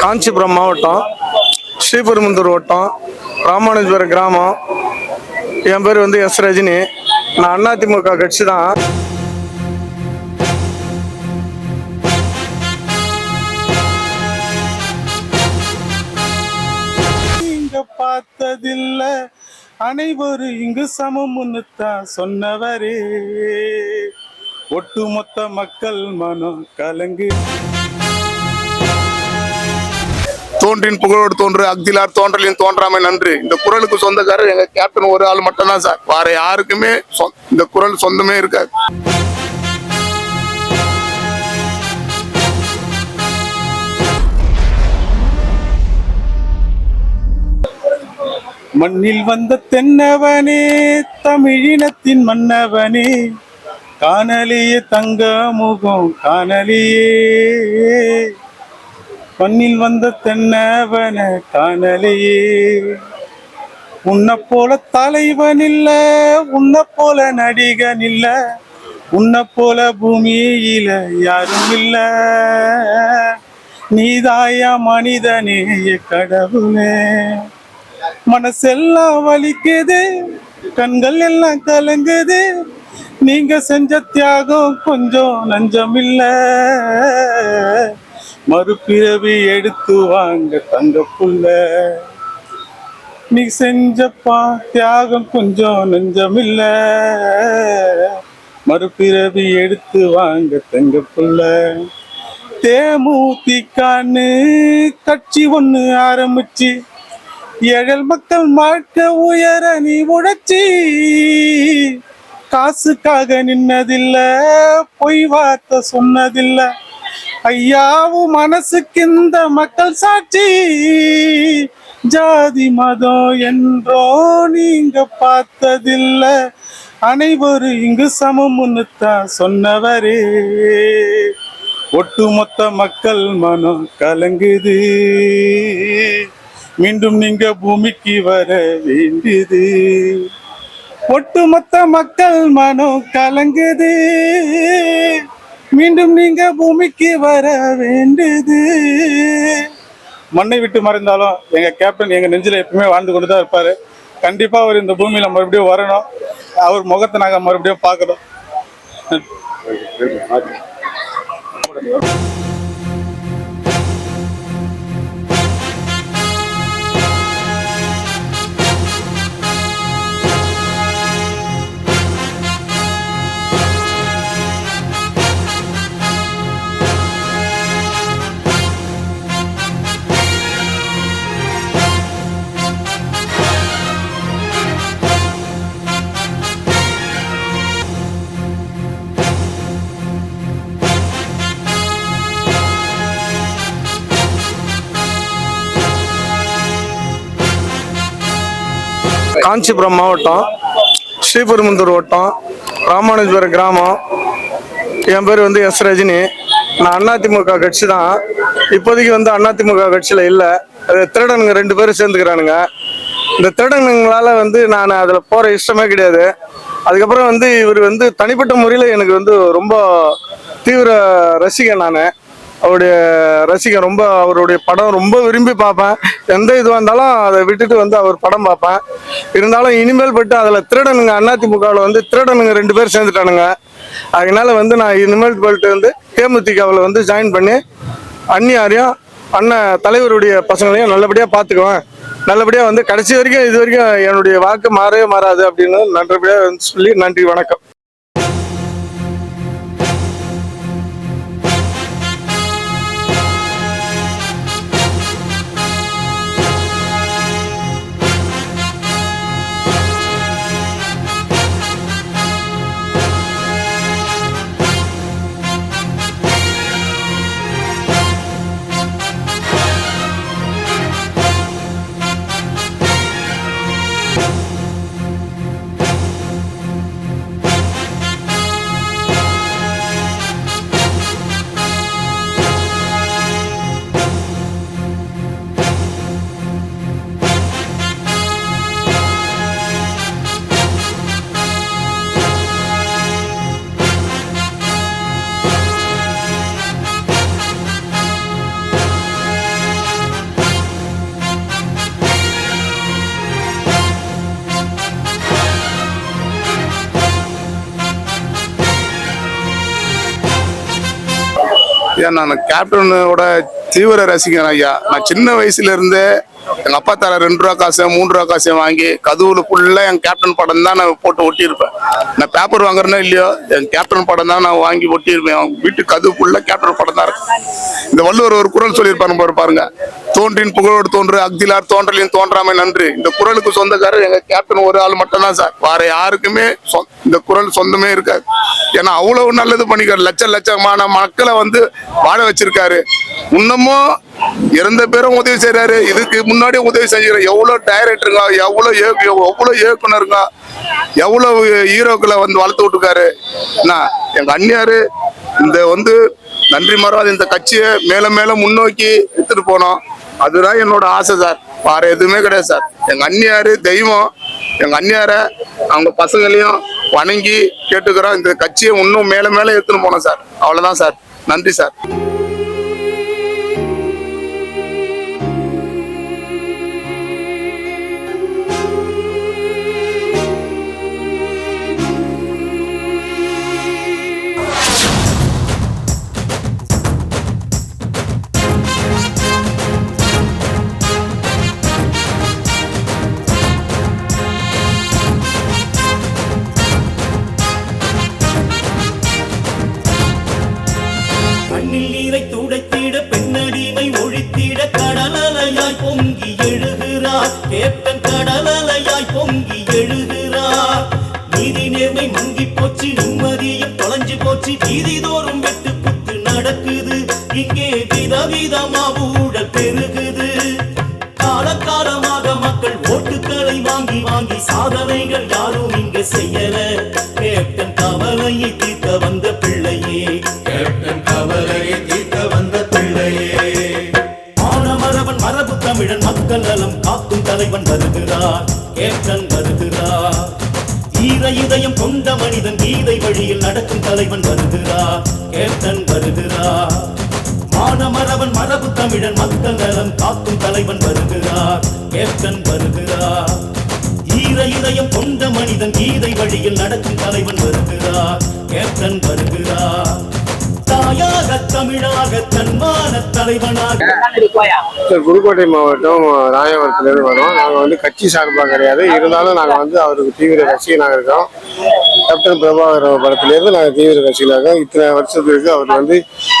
காஞ்சிபுரம் மாவட்டம் ஸ்ரீபெருமுந்தூர் வட்டம் ராமானுஜபுரம் கிராமம். என் பேர் வந்து எஸ் ரஜினி. நான் அதிமுக கட்சி தான். பார்த்ததில்ல. அனைவரும் இங்கு சமம்னு தான் சொன்னவரே. ஒட்டுமொத்த மக்கள் மனம் கலங்கு. தோன்றின் புகழோடு தோன்று அக்திலார் தோன்றலின் தோன்றாமை நன்று. இந்த குரலுக்கு சொந்தக்காரர் எங்க கேப்டன் ஒரு ஆள் மட்டும்தான் சார் வேற யாருக்குமே இந்த குரல் சொந்தமே இருக்காது. மண்ணில் வந்த தென்னவனே தமிழினத்தின் மன்னவனே காணலியே தங்க முகம் காணலியே. மண்ணில் வந்த தென்னவன காணலையே உன்னை போல தலைவன் இல்ல உன்னை போல நடிகன் இல்ல உன்னை போல பூமியில யாரும் இல்ல. நீதாயா மனிதனே கடவுளே. மனசெல்லாம் வலிக்குது கண்கள் எல்லாம் கலங்குது. நீங்க செஞ்ச தியாகம் கொஞ்சம் நஞ்சம் இல்லை மறுபிறவி எடுத்து வாங்க தங்க புள்ள நீ செஞ்சப்பா தியாகம் கொஞ்சம் நெஞ்சமில்ல. மறுபிறவி எடுத்து வாங்க தங்க புள்ள தேமுதிகான்னு கட்சி ஒன்று ஆரம்பிச்சு. ஏழல் மக்கள் வாழ்க்கை உயர நீ உழைச்சி. காசுக்காக நின்னதில்ல பொய் வார்த்தை சொன்னதில்லை. ஐயாவும் மனசுக்கு இந்த மக்கள் சாட்சி. ஜாதி மதம் என்றோ நீங்க பார்த்ததில்ல. அனைவரும் இங்கு சமம்னு தான் சொன்னவரே. ஒட்டுமொத்த மக்கள் மனம் கலங்குது. மீண்டும் நீங்க பூமிக்கு வர வேண்டியது. ஒட்டுமொத்த மக்கள் மனம் கலங்குது. மீண்டும் நீங்க பூமிக்கு வர வேண்டியது மண்ணை விட்டு மறைந்தாலும் எங்க கேப்டன் எங்க நெஞ்சில எப்பவுமே வாழ்ந்து கொண்டு தான் இருப்பாரு. கண்டிப்பா அவர் இந்த பூமியில மறுபடியும் வரணும். அவர் முகத்தை நாங்க மறுபடியும் பார்க்கணும். காஞ்சிபுரம் மாவட்டம் ஸ்ரீபெருமுந்தூர் வட்டம் ராமானுஜபுரம் கிராமம். என் பேர் வந்து எஸ் ரஜினி. நான் அதிமுக கட்சி தான். இப்போதைக்கு வந்து அதிமுக கட்சியில் இல்லை. அது திருடனுங்க ரெண்டு பேரும் சேர்ந்துக்கிறானுங்க. இந்த திருடனுங்களால் வந்து நான் அதில் போகிற இஷ்டமே கிடையாது. அதுக்கப்புறம் வந்து இவர் வந்து தனிப்பட்ட முறையில் எனக்கு வந்து ரொம்ப தீவிர ரசிகன் நான். அவருடைய ரசிகன் ரொம்ப அவருடைய படம் ரொம்ப விரும்பி பார்ப்பேன். எந்த இதுவாக இருந்தாலும் அதை விட்டுட்டு வந்து அவர் படம் பார்ப்பேன். இருந்தாலும் இனிமேல் பட்டு அதில் திருடனுங்க அதிமுகவில் வந்து திருடனுங்க ரெண்டு பேர் சேர்ந்துட்டானுங்க. அதனால வந்து நான் இனிமேல் பட்டு வந்து தேமுதிகவில் வந்து ஜாயின் பண்ணி அந்நியாரையும் அண்ணன் தலைவருடைய பசங்களையும் நல்லபடியாக பார்த்துக்குவேன். நல்லபடியாக வந்து கடைசி வரைக்கும் இது வரைக்கும் என்னுடைய வாக்கு மாறவே மாறாது அப்படின்னு நல்லபடியாக வந்து சொல்லி நன்றி வணக்கம். ஐயா நான் கேப்டனோட தீவிர ரசிகன் ஐயா. நான் சின்ன வயசுல இருந்தே எங்க அப்பா தர ரெண்டு ரூபா காசு மூன்று ரூபா காசு வாங்கி கதவுல ஃபுல்லா என் கேப்டன் படம் தான் நான் போட்டு ஒட்டியிருப்பேன். நான் பேப்பர் வாங்குறேனோ இல்லையோ என் கேப்டன் படம் தான் நான் வாங்கி ஒட்டியிருப்பேன். அவங்க வீட்டு கதவு ஃபுல்லா கேப்டன் படம் தான் இருக்கும் இந்த வள்ளுவர் ஒரு குரல் சொல்லியிருப்பாரு பாரு பாருங்க. தோன்றின் புகழோடு தோன்று அக்திலார் தோன்றலின் தோன்றாமை நன்று. இந்த குரலுக்கு சொந்தக்காரர் எங்க கேப்டன் ஒரு ஆள் மட்டும்தான் சார். வேற யாருக்குமே இந்த குரல் சொந்தமே இருக்காது. ஏன்னா அவ்வளவு நல்லது பண்ணிக்காரு. லட்ச லட்சமான மக்களை வந்து வாழ வச்சிருக்காரு. இன்னமும் இறந்த பேரும் உதவி செய்யறாரு இதுக்கு முன்னாடி உதவி செஞ்சுக்கிறார் எவ்வளவு டைரக்டருங்க எவ்வளவு இயக்கு எவ்வளவு இயக்குனருங்க எவ்வளவு ஹீரோக்களை வந்து வளர்த்து விட்டுருக்காரு. என்ன எங்க அண்ணியாரு இந்த வந்து நன்றி மறவாத இந்த கட்சியை மேல மேல முன்னோக்கி எடுத்துட்டு போனோம். அதுதான் என்னோட ஆசை சார். வேற எதுவுமே கிடையாது சார். எங்க அண்ணியாரு தெய்வம். எங்க அண்ணியார அவங்க பசங்களையும் வணங்கி கேட்டுக்கிறோம். இந்த கட்சியை இன்னும் மேல மேல எடுத்துன்னு போனோம் சார். அவ்வளவுதான் சார். நன்றி சார். போச்சு வீதிதோறும் வெட்டு குத்து நடக்குது. இங்கே விதவிதமா ஊழல் பெருகுது. காலகாலமாக மக்கள் ஓட்டுக்களை வாங்கி வாங்கி சாதனைகள் யாரும் இங்க செய்யல. கேப்டன் கவலையை தீர்க்க வந்த பிள்ளையே. கேப்டன் கவலையை தீர்க்க வந்த பிள்ளையே. மானமரவன் மரபு தமிழன் மக்கள் நலம் காக்கும் தலைவன் வருகிறார். கேப்டன் வருகிறார். ஈர இதயம் கொண்ட மனிதன் கீதை வழியில் நடக்கும் தலைவன் வருகிறா கேப்டன் வருகிறா. மானமரவன் மரபு தமிழன் மக்கள் நலம் காக்கும் தலைவன் வருகிறார் கேப்டன் வருகிறார் ஈர இதயம் கொண்ட மனிதன் கீதை வழியில் நடக்கும் தலைவன் வருகிறார் கேப்டன் வருகிறார் தாயாக தமிழாக தன்மான தலைவனாக. சார் புதுக்கோட்டை மாவட்டம் ராயபுரத்துலேருந்து வரோம். நாங்கள் வந்து கட்சி சார்பாக கிடையாது. இருந்தாலும் நாங்கள் வந்து அவருக்கு தீவிர ரசிகனாக இருக்கோம். கேப்டன் பிரபாகர் படத்துலேருந்து நாங்கள் தீவிர ரசிகனாக இருக்கோம். இத்தனை வருஷத்துக்கு அவர் வந்து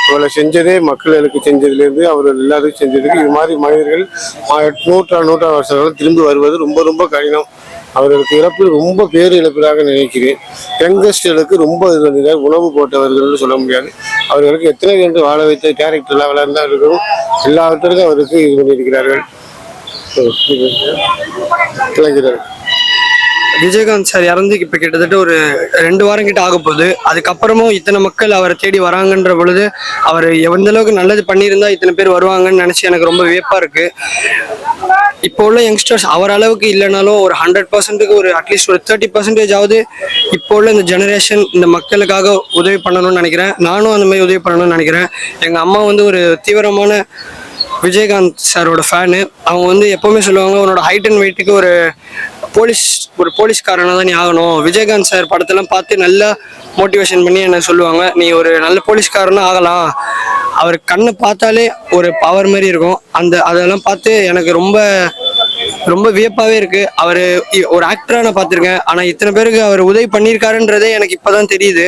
இவ்வளோ செஞ்சதே மக்களுக்கு செஞ்சதுலேருந்து அவர் எல்லாத்துக்கும் செஞ்சதுக்கு இது மாதிரி மனிதர்கள் நூற்றா நூற்றா நூற்றாண்டு வருஷங்களும் திரும்பி வருவது ரொம்ப ரொம்ப கடினம். அவர்களுக்கு இழப்பு ரொம்ப பேர் இழப்பதாக நினைக்கிறேன். யங்கஸ்டர்களுக்கு ரொம்ப இது உணவு போட்டவர்கள்னு சொல்ல முடியாது. அவர்களுக்கு எத்தனை பேர் வாழ வைத்த கேரக்டர்லாம் லெவலாக இருக்கணும் எல்லாவற்றிற்கும் அவருக்கு இது பண்ணியிருக்கிறார்கள். இளைஞர்கள் விஜயகாந்த் சார் இறந்து இப்போ கிட்டத்தட்ட ஒரு ரெண்டு வாரம் கிட்ட ஆக போகுது. அதுக்கப்புறமும் இத்தனை மக்கள் அவரை தேடி வராங்கன்ற பொழுது அவர் எந்த அளவுக்கு நல்லது பண்ணியிருந்தா இத்தனை பேர் வருவாங்கன்னு நினச்சி எனக்கு ரொம்ப வியப்பாக இருக்கு. இப்போ உள்ள யங்ஸ்டர்ஸ் அவர் அளவுக்கு இல்லைனாலும் ஒரு ஹண்ட்ரட் பர்சன்ட்டுக்கு ஒரு அட்லீஸ்ட் ஒரு தேர்ட்டி பர்சன்டேஜ் ஆகுது. இப்போ உள்ள இந்த ஜெனரேஷன் இந்த மக்களுக்காக உதவி பண்ணணும்னு நினைக்கிறேன். நானும் அந்த மாதிரி உதவி பண்ணணும்னு நினைக்கிறேன். எங்கள் அம்மா வந்து ஒரு தீவிரமான விஜயகாந்த் சாரோட ஃபேனு அவங்க வந்து எப்போவுமே சொல்லுவாங்க உன்னோட ஹைட் அண்ட் வெயிட்டுக்கு ஒரு போலீஸ் ஒரு போலீஸ்காரனாக தான் நீ ஆகணும். விஜயகாந்த் சார் படத்தெல்லாம் பார்த்து நல்லா மோட்டிவேஷன் பண்ணி என்ன சொல்லுவாங்க. நீ ஒரு நல்ல போலீஸ்காரனும் ஆகலாம். அவர் கண்ணை பார்த்தாலே ஒரு பவர் மாதிரி இருக்கும். அந்த அதெல்லாம் பார்த்து எனக்கு ரொம்ப ரொம்ப வியப்பாகவே இருக்கு. அவர் ஒரு ஆக்டராக நான் பார்த்துருக்கேன். ஆனால் இத்தனை பேருக்கு அவர் உதவி பண்ணியிருக்காருன்றதே எனக்கு இப்போ தான் தெரியுது.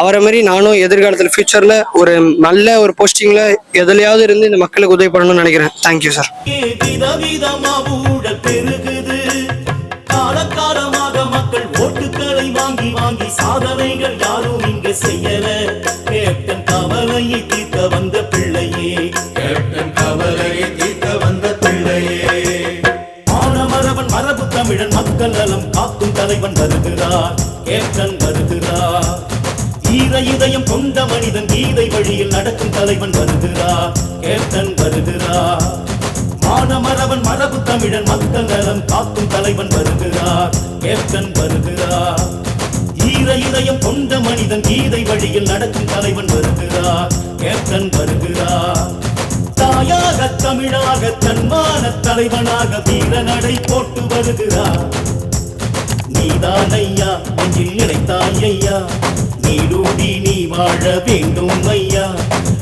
அவரை மாதிரி நானும் எதிர்காலத்தில் ஃபியூச்சரில் ஒரு நல்ல ஒரு போஸ்டிங்கில் எதுலையாவது இருந்து இந்த மக்களுக்கு உதவி பண்ணணும்னு நினைக்கிறேன். தேங்க்யூ சார் காலகாலமாக மக்கள் ஓட்டுக்களை வாங்கி வாங்கி சாதனைகள் யாரும் இங்கு செய்யல. தலைவன் வருகிறார் கேப்டன் வருகிறார். ஈர இதயம் கொண்ட மனிதன் கீதை வழியில் நடக்கும் தலைவன் வருகிறார் கேப்டன் வருகிறார். மானமரவன் மரபு தமிழன் மக்கள் நலம் காக்கும் தலைவன் வருகிறார் கேப்டன் வருகிறார். ஈர இதயம் கொண்ட மனிதன் கீதை வழியில் நடக்கும் தலைவன் வருகிறார் கேப்டன் வருகிறார். தாயாக தமிழாக தன்மான தலைவனாக வீர நடை போட்டு வருகிறார். நீதான் ஐயா நெஞ்சில் நினைத்தாய் ஐயா நீடூடி நீ வாழ வேண்டும் ஐயா.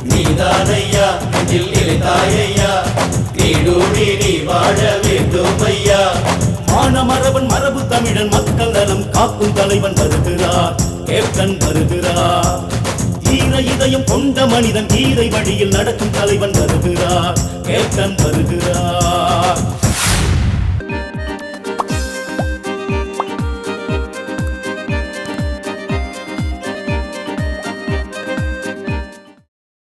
நீ நீதானையா நெஞ்சில் நிலைத்தாயையா நீடூடி நீ வாழ வேண்டும் ஐயா. மானமரவன் மரபு தமிழன் மக்கள் நலம் காக்கும் தலைவன் வருகிறார். கேப்டன் வருகிறார். ஈர இதயம் கொண்ட மனிதன் ஈரை வழியில் நடக்கும் தலைவன் வருகிறார். கேப்டன் வருகிறார்.